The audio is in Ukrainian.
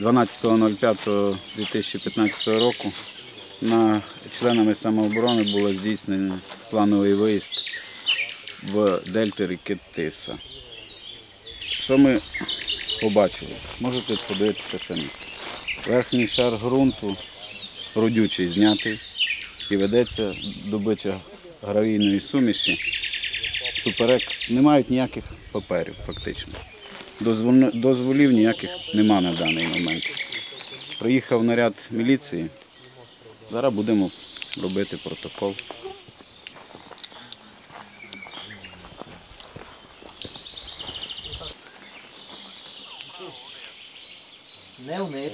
12.05.2015 року на членами самооборони було здійснено плановий виїзд в дельту ріки Тиса. Що ми побачили? Можете подивитися самі. Верхній шар ґрунту родючий знятий і ведеться добича гравійної суміші. Суперек не мають ніяких паперів фактично. Дозволів ніяких нема на даний момент. Приїхав наряд міліції. Зараз будемо робити протокол. Не вмить.